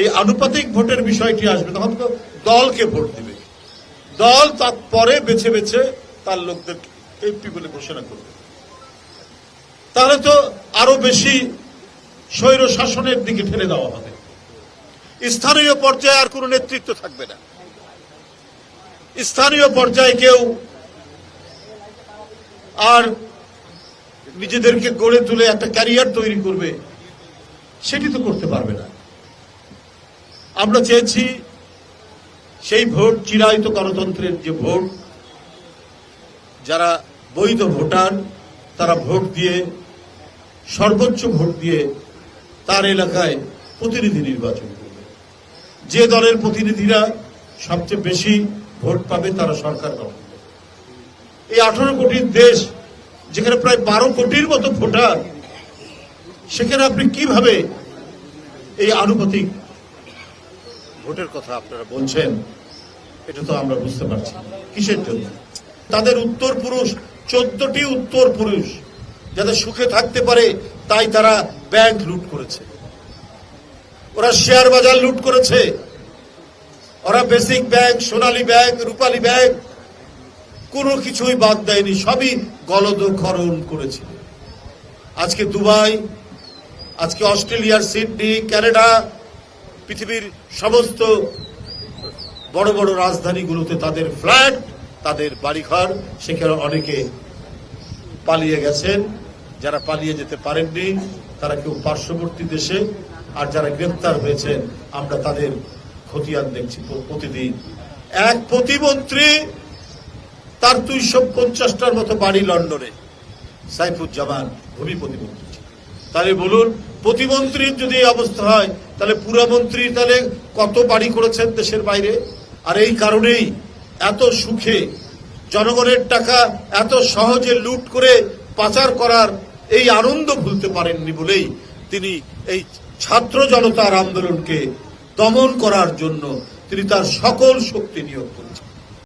এই আনুপাতিক ভোটের বিষয়টি আসবে, তখন তো দলকে ভোট দিবে। দল তারপরে বেছে বেছে তার লোকদের এমপি বলে ঘোষণা করবে। তাহলে তো আরও বেশি স্বৈর শাসনের দিকে ঠেলে দেওয়া হবে। স্থানীয় পর্যায়ে আর কোনো নেতৃত্ব থাকবে না। স্থানীয় পর্যায়ে কেউ আর নিজেদেরকে গড়ে তুলে একটা ক্যারিয়ার তৈরি করবে, সেটি তো করতে পারবে না। আমরা চেয়েছি সেই ভোট চিরায়িত গণতন্ত্রের যে ভোট, যারা বৈধ ভোটার, তারা ভোট দিয়ে, সর্বোচ্চ ভোট দিয়ে তার এলাকায় প্রতিনিধি নির্বাচন করবে। যে দলের প্রতিনিধিরা সবচেয়ে বেশি ভোট পাবে তারা সরকার গঠন এই আঠারো কোটির দেশ, যেখানে প্রায় বারো কোটির মতো ভোটার, সেখানে আপনি কীভাবে এই আনুপাতিক ভোটের কথা আপনারা বলছেন, এটা তো আমরা বুঝতে পারছি। কিসের জন্য? তাদের উত্তর পুরুষ, চোদ্দটি উত্তর পুরুষ যাতে সুখে থাকতে পারে, তাই তারা ব্যাংক লুট করেছে। ওরা শেয়ার বাজার লুট করেছে। ওরা basic bank, Sonali bank, Rupali bank, কোনো কিছুই বাদ দেয়নি, সবই গলদখরণ করেছিল আজকে দুবাই, আজকে অস্ট্রেলিয়ার সিডনি কানাডা পৃথিবীর সমস্ত বড় বড় রাজধানীগুলোতে তাদের ফ্ল্যাট, তাদের বাড়িঘর, সেখানে অনেকে পালিয়ে গেছেন। যারা পালিয়ে যেতে পারেননি, তারা কেউ পার্শ্ববর্তী দেশে, আর যারা গ্রেপ্তার হয়েছেন, আমরা তাদের খতিয়ান দেখছি প্রতিদিন। এক প্রতিমন্ত্রী তার দুইশো পঞ্চাশটার মতো বাড়ি লন্ডনে। সাইফুজ্জামান ভূমি প্রতিমন্ত্রী। তাহলে বলুন প্রতিমন্ত্রীর যদি অবস্থা হয়, তাহলে পুরামন্ত্রী তাহলে কত বাড়ি করেছেন দেশের বাইরে? আর এই কারণেই এত সুখে জনগণের টাকা এত সহজে লুট করে পাচার করার এই আনন্দ ভুলতে পারেননি বলেই তিনি এই ছাত্র জনতার আন্দোলনকে দমন করার জন্য তিনি তার সকল শক্তি নিয়োগ করেছেন।